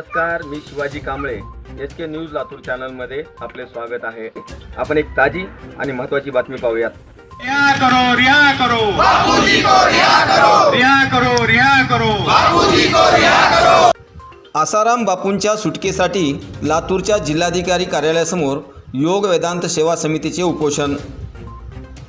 Shivaji Kamble. H K news Latur चॅनलमध्ये आपले स्वागत आहे. आपण एक ताजी आणि महत्त्वाची बातमी पाहूयात. रिया करो रिया करो. बापूजी को रिया करो. रिया करो रिया करो. आसाराम बापूंच्या सुटकेसाठी लातूरच्या जिल्हाधिकारी कार्यालयासमोर योग वेदांत सेवा समितीचे उपोषण.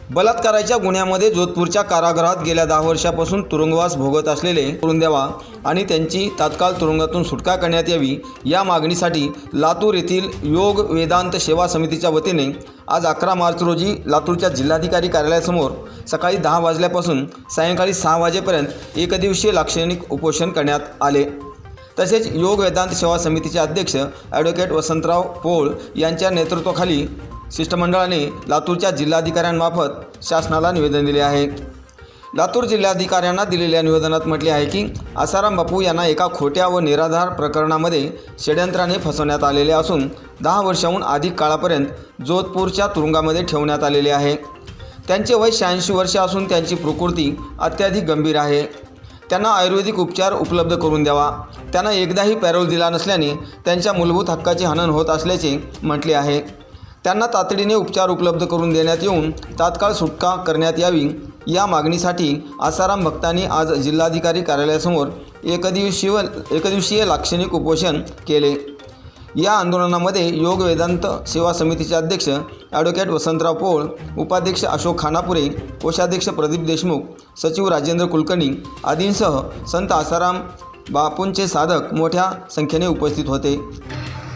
बलात्काराच्या गुन्ह्यामध्ये जोधपूरच्या कारागृहात गेल्या दहा वर्षापासून तुरुंगवास भोगत असलेले करून द्यावा आणि त्यांची तात्काळ तुरुंगातून सुटका करण्यात यावी या मागणीसाठी लातूर येथील योग वेदांत सेवा समितीच्या वतीने आज अकरा मार्च रोजी लातूरच्या जिल्हाधिकारी कार्यालयासमोर सकाळी दहा वाजल्यापासून सायंकाळी सहा वाजेपर्यंत एकदिवसीय लाक्षणिक उपोषण करण्यात आले. तसेच योग वेदांत सेवा समितीचे अध्यक्ष ॲडव्होकेट वसंतराव पोळ यांच्या नेतृत्वाखाली शिष्टमंडळाने लातूरच्या जिल्हाधिकाऱ्यांमार्फत शासनाला निवेदन दिले आहे. लातूर जिल्हाधिकाऱ्यांना दिलेल्या निवेदनात म्हटले आहे की आसाराम बापू यांना एका खोट्या व निराधार प्रकरणामध्ये षड्यंत्राने फसवण्यात आलेले असून दहा वर्षाहून अधिक काळापर्यंत जोधपूरच्या तुरुंगामध्ये ठेवण्यात आलेले आहे. त्यांचे वय शहाऐंशी वर्षे असून त्यांची प्रकृती अत्याधिक गंभीर आहे. त्यांना आयुर्वेदिक उपचार उपलब्ध करून द्यावा. त्यांना एकदाही पॅरोल दिला नसल्याने त्यांच्या मूलभूत हक्काचे हनन होत असल्याचे म्हटले आहे. त्यांना तातडीने उपचार उपलब्ध करून देण्यात येऊन तात्काळ सुटका करण्यात यावी या मागणीसाठी आसाराम भक्तांनी आज जिल्हाधिकारी कार्यालयासमोर एकदिवशीय एकदिवसीय लाक्षणिक उपोषण केले. या आंदोलनामध्ये योग वेदांत सेवा समितीचे अध्यक्ष ॲडव्होकेट वसंतराव पोळ उपाध्यक्ष अशोक खानापुरे कोषाध्यक्ष प्रदीप देशमुख सचिव राजेंद्र कुलकर्णी आदींसह संत आसाराम बापूंचे साधक मोठ्या संख्येने उपस्थित होते.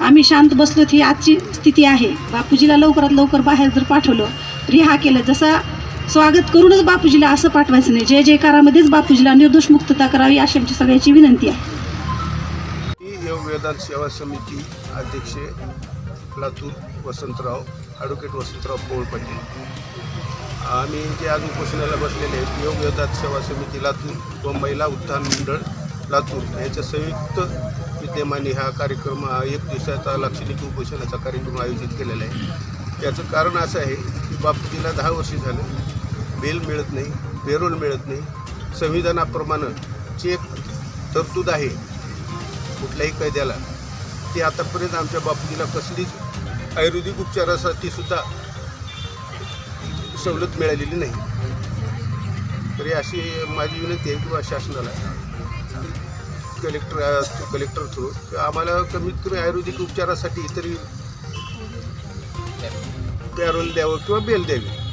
आम्ही शांत बसलो ही आजची स्थिती आहे. बापूजीला लवकरात लवकर बाहेर जर पाठवलं रिहा केलं जसा स्वागत करूनच बापूजीला असं पाठवायचं नाही. जय जयकारामध्येच बापूजीला निर्दोष मुक्तता करावी अशी आमची सगळ्याची विनंती आहे. वेदांत सेवा समिती अध्यक्ष लातूर वसंतराव ॲडव्होकेट वसंतराव पोळ पाटील. आम्ही जे आज उपोषणाला बसलेले आहेत योग वेदांत सेवा समिती लातूर व महिला उत्थान मंडळ लातूर याच्या संयुक्त विद्यमाने हा कार्यक्रम हा एक दिवसाचा लाक्षणिक उपोषणाचा कार्यक्रम आयोजित केलेला आहे. त्याचं कारण असं आहे की बापूजीला दहा वर्षे झालं. बेल मिळत नाही पेरोल मिळत नाही. संविधानाप्रमाणे जे तरतूद आहे. कुठल्याही कैद्याला ती आतापर्यंत आमच्या बापूजीला कसलीच आयुर्वेदिक उपचारासाठी सुद्धा सवलत मिळालेली नाही. तरी अशी माझी विनंती आहे किंवा शासनाला कलेक्टर कलेक्टर थ्रू. आम्हाला कमीत कमी आयुर्वेदिक उपचारासाठी तरी पॅरोल द्यावं किंवा बेल द्यावी.